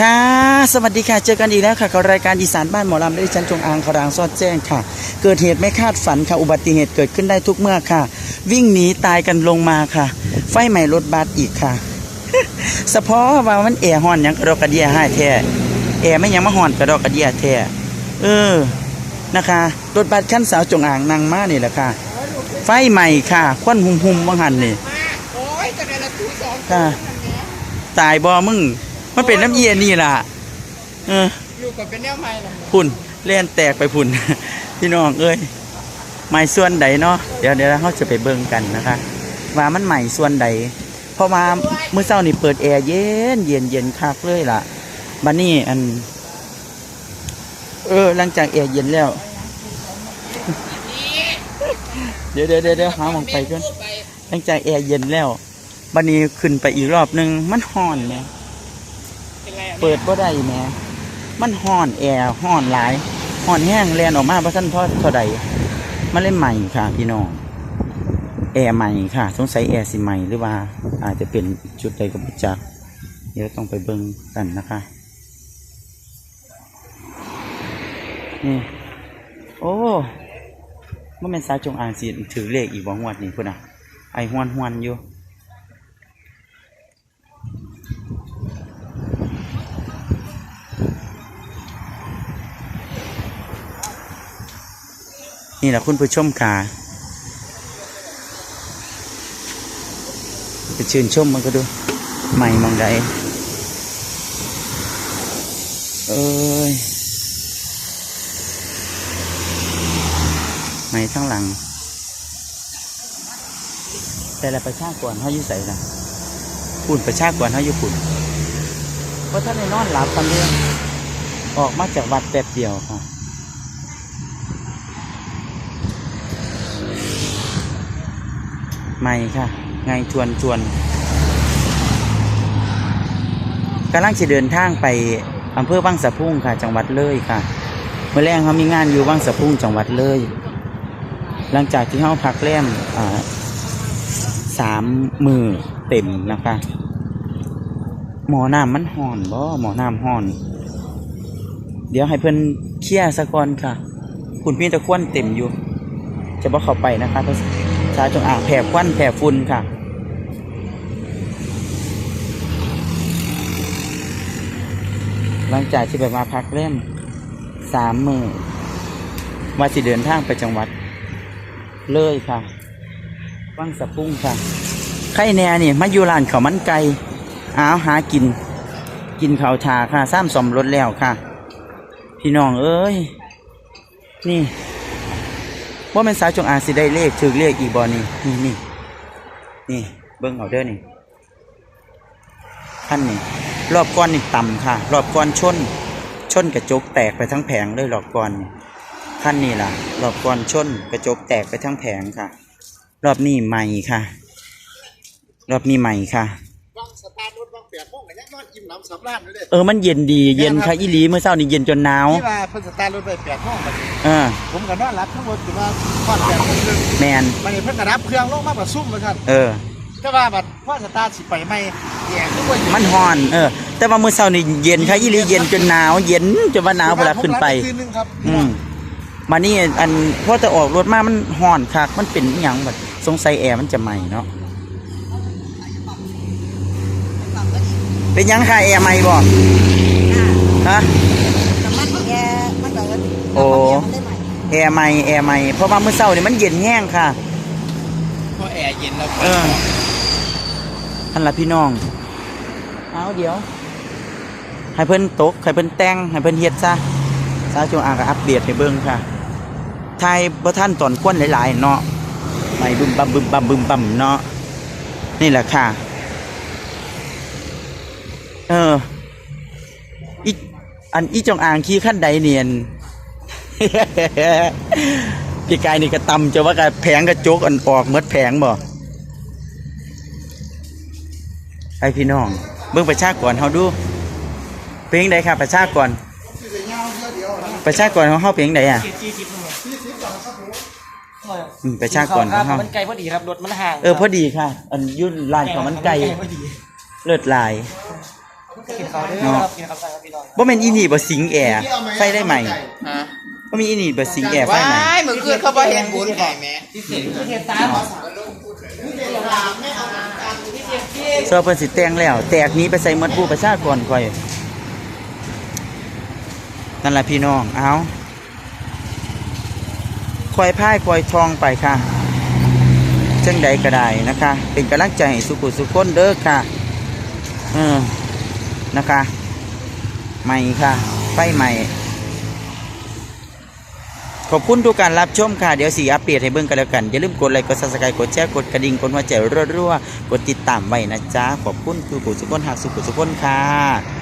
ค่ะ สวัสดีค่ะ เจอกันอีกแล้วค่ะกับรายการอีสานบ้านหมอลำได้ดิฉันจงอางคารางซอดแจ้งค่ะ เกิดเหตุไม่คาดฝันค่ะ อุบัติเหตุเกิดขึ้นได้ทุกเมื่อค่ะ วิ่งหนีตายกันลงมาค่ะ ไฟใหม่รถบัสอีกค่ะ สะเพาะว่ามันแอร์ฮอนหยังกระดอกกระเดียให้แท้แอร์ไม่ยังมาฮอนกระดอกกระเดียแท้เออ นะคะ รถบัสขั้นสาวจงอางนางมานี่แหละค่ะ ไฟใหม่ค่ะควันหุ่มหุ่มๆว่างหันนี่โอ้ยจะได้ละทุสองค่ะ ตายบ่มึง มันเป็นน้ำเย็นนี่ล่ะ เอออยู่กับเป็นแนวใหม่ละพุ่นเล่นแตกไปพุ่น พี่น้องเอ้ยใหม่ส่วนใดเนาะเดี๋ยวเดี๋ยวเราจะไปเบิ่งกันนะคะ ว่ามันใหม่ส่วนใดเพราะมาเมื่อเช้านี่เปิดแอร์เย็นเย็นเย็นคักเลยล่ะบัดนี้อัน เออหลังจากแอร์เย็นแล้ว เดี๋ยวเดี๋ยวเดี๋ยวเดี๋ยวหาหมองไปก่อนไปหลังจากแอร์เย็นแล้วบัดนี้ขึ้นไปอีกรอบหนึงมันฮ้อนเนี่ย เปิดบ่ได้แหม่มันห้อนแอร์ห้อนหลายห้อนแห้งแลนออกมาเพราะท่านทอดเท่าใดมันเลยใหม่ค่ะ พี่น้องแอร์ใหม่ค่ะ สงสัยแอร์สิใหม่หรือว่า อาจจะเป็นจุดใดก็บ่จักเดี๋ยวต้องไปเบิ่งกันนะคะนี่โอ้มันเป็นสาวจงอางสิถือเลขอีกบ่งวดนี่พุ่นน่ะไอหวนหวนอยู่ นี่แหละคุณผู้ชมค่ะไปชื่นชมมันก็ดู ใหม่มองใดเอ้ยใหม่ทั้งหลัง แต่ละประชากรเขาอยู่ใส่ละปุ่นประชากรเขาอยู่ปุ่นเพราะท่านในนอนหลับกันเรื่องออกมาจากวัดแป๊บเดียวค่ะ ใหม่ค่ะ ไงชวนชวนกำลังจะเดินทางไปอำเภอวังสะพุ่งค่ะ จังหวัดเลยค่ะ เมื่อแรงเขามีงานอยู่วังสะพุ่งจังหวัดเลย หลังจากที่เขาพักแรมสามมือเต็มนะคะหมอน้ำมันห่อนบ่หมอน้ำห่อน เดี๋ยวให้เพิ่อนเคลียร์สะก่อนค่ะ คุณพี่ตะควนเต็มอยู่ จะบ่เขาไปนะคะ เพราะชาจงอ่างแผ่ควันแผ่ฝุ่นค่ะหลังจากที่ไปมาพักเล่มสามมือว่าสิเดินทางไปจังหวัด เลยค่ะวังสะพุ่งค่ะไข่แน่นี่มาอยู่ร้านข้ามันไก่อ้าวหากิน กินข้าวชาค่ะซ้ำสมรถแล้วค่ะ พี่น้องเอ้ย นี่ ว่าเป็นสาวจงอางสิได้เลขถือเลขอีบอนี่นี่นี่นี่ เบิ้งเอาเด้อนี่ขั้นนี่ รอบก้อนนี่ต่ำค่ะ รอบก้อนชน ชนกระจกแตกไปทั้งแผงเลยรอบก้อนนี่ขั้นนี่ล่ะ รอบก้อนชนกระจกแตกไปทั้งแผงค่ะ รอบนี้ใหม่ค่ะ รอบนี้ใหม่ค่ะ แปดโมงกันยังนอนอิ่มน้ำสำราญเลยเด้เออมันเย็นดีเย็นค่ะอีหลีเมื่อเช้านี่เย็นจนหนาวที่ว่าเพิ่นสตาร์ทรถไปแปดโมงบัดนี้เออผมก็นอนหลับทั้งหมดคือว่าพอดแปดโมงครึ่งแมนมันนี่เพิ่นก็รับเครื่องลงมาประซุ่มเลยครับเออ แต่ว่าบัดพอสตาร์ทสิไปไม่แย่ทุกคนมันฮ้อน เออ แต่ว่ามื้อเช้านี่เย็นค่ะอีหลีเย็นจนหนาวเย็นจนว่าหนาวเวลาขึ้นไป คืนนึงครับอืมมานี่อันพอจะออกรถมามันห่อนคักมันเป็นอหย่างแบบสงสัยแอร์มันจะใหม่เนาะ เป็นหยังค่ะแอร์ใหม่บ่ฮะมันแกมันก็โอ้แอร์ใหม่แอร์ใหม่เพราะว่ามื้อเช้านี่มันเย็นแห้งค่ะพอแอร์เย็นแล้วเออท่านละพี่น้อง เอาเดี๋ยว ให้เพิ่นตกให้เพิ่นแต่งให้เพิ่นเฮ็ดซะสาวจงอางก็อัปเดตให้เบิ่งค่ะทายบ่ท่านตอนควนหลายๆเนาะไม่บึมบัมบึมบัมบึมบัมเนาะนี่แหละค่ะ เอออีอันอีจงอางขี่ขั้นใดเนียนพี่กายนี่ก็ตำจะว่ากะแผงกระจกอันออกเมดแผงบ่ไปพี่น้อง เบิ่งประชากรเฮาดูเพลงใดครับประชากรประชากรของเฮาเพลงใดอะอืมประชากรของเฮามันไกลพอดีครับรถมันห่างเออพอดีค่ะ อันอยุ่นร้านของมันไก่พอดีเลิศหลาย กินข้าวด้วยเนาะกินข้าวใส่ครับพี่น้องบ่แม่นอีนี่บ่สิงแอร์ไฟได้ใหม่ฮะบ่มีอีนี่บ่สิงแอร์ไฟว้าใหม่ยมือคืนเขาบ่เห็นบุญแห่แม่เทียบตามเสื้อเพิ่นสิแต่งแล้ว แตกหนี้ไปใส่หมดผู้ประชากรข่อยนั่นล่ะพี่น้อง เอาคอยพายคอยทองไปค่ะจังใดก็ได้นะคะ เป็นกำลังใจให้สุขุสุขคนเด้อค่ะเออ นะคะ ใหม่ค่ะไฟใหม่ ขอบคุณทุกการรับชมค่ะ เดี๋ยวสีอัปเดตให้เบิ่งกันแล้วกัน อย่าลืมกดไลค์กดซับสไครต์กดแชร์กดกระดิ่งกดหัวใจรัวๆกดติดตามไว้นะจ๊ะ ขอบคุณทุกผู้ทุกคนหักสุขทุขคนค่ะ